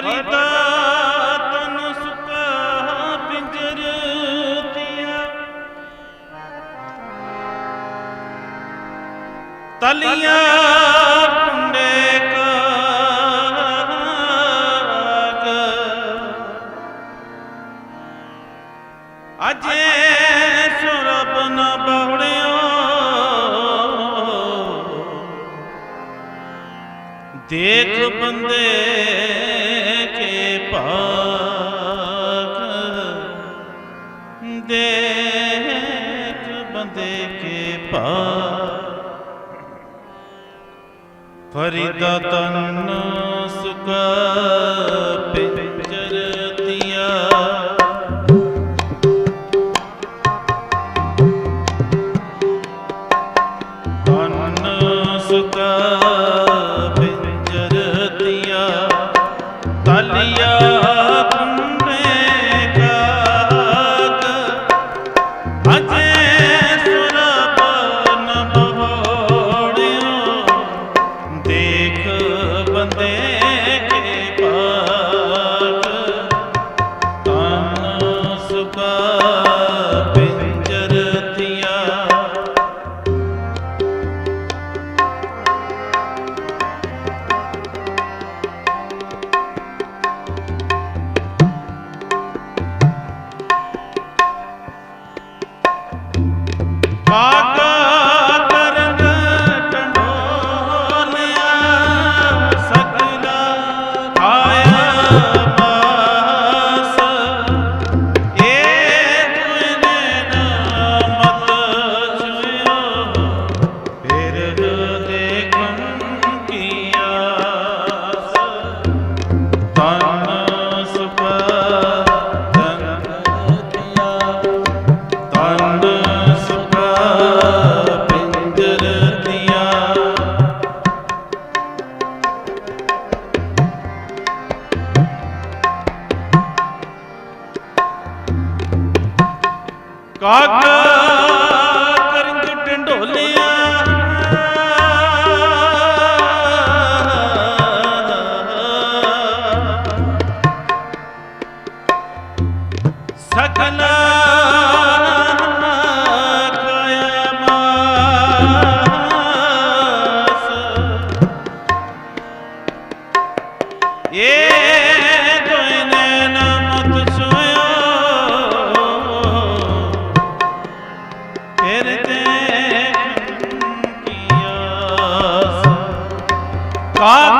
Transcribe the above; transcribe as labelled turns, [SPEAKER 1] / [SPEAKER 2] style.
[SPEAKER 1] ਫਰੀਦਾ ਤਨ ਸੁਕਾ ਪਿੰਜਰ ਤੀਆ। ਤਲੀਆਂ ਕੁੰਡੇ ਕਾਗ। ਅਜੇ ਸੁਰਬ ਨਾ ਬਹੁੜਿਓ ਦੇਖ ਬੰਦੇ ਭਾਗ ਦੇਖ ਬੰਦੇ ਕੇ ਭਾਗ ਫਰੀਦਾ ਤਨ ਸੁਖ ਪੇ ਕਾਕਾ God